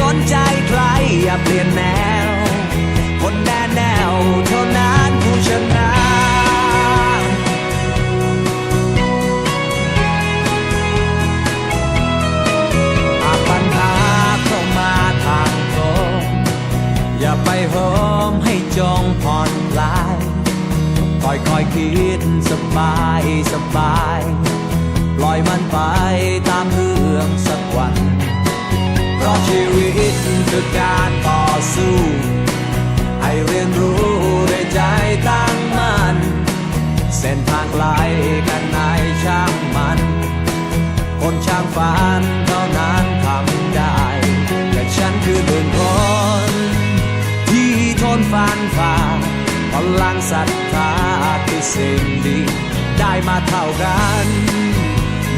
สนใจใครอย่าเปลี่ยนแนว คนแน่แนวเท่านั้นผู้ชนะหากปัญหาเข้ามาทางตรงอย่าไปโหมให้จงผ่อนคลายค่อยค่อยคิดสบายสบาย ปล่อยมันไปตามเรื่องสักวัน ราะชีวิตคือการต่อสู้ ให้เรียนรู้ด้วยใจตั้งมั่นเส้นทางไกลกันไหนช่างมัน คนช่างฝันเท่านั้นทำได้ และฉันคือหนึ่งคน ที่ทนฟันฝ่าพลังศรัทธาคือสิ่งดี ได้มาเท่ากัน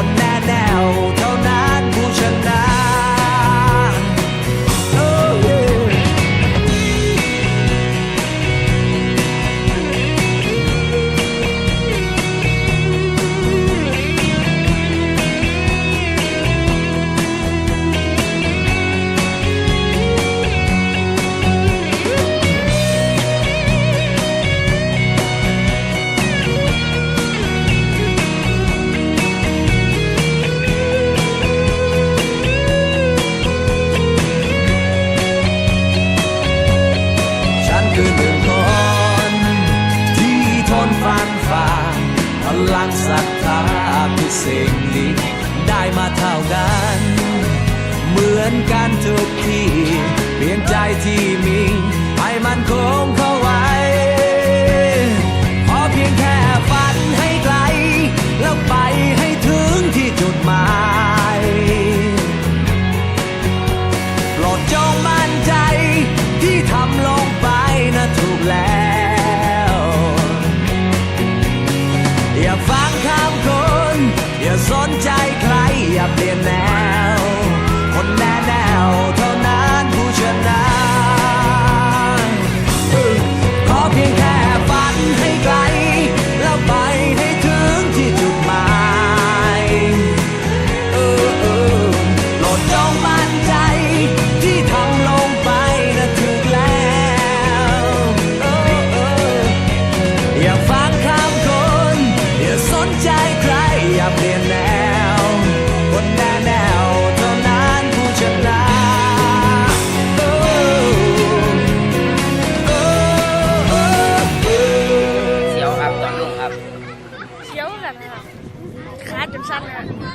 คนแน่แนวเท่านั้นผู้ชนะ ศรัทธาคือสิ่งดีได้มาเท่ากัน เหมือนกันทุกทีเปลี่ยนใจที่มีให้มัน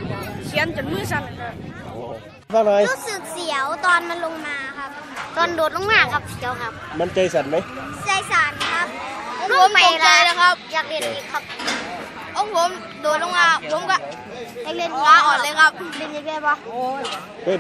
เลยเขียนจนมือสั่นเลยครับว่าไงรู้สึกเสียวตอนมันลงมาครับ ตอนโดดลงมาครับเสียวครับ มันใจสั่นไหมใจสั่นครับผมตกใจนะครับ อยากเรียนอีกครับองผมโดดลงมาผมก็อยากเล่นขาอ่อนเลยครับเล่นยังไงบ้างเฮ้ย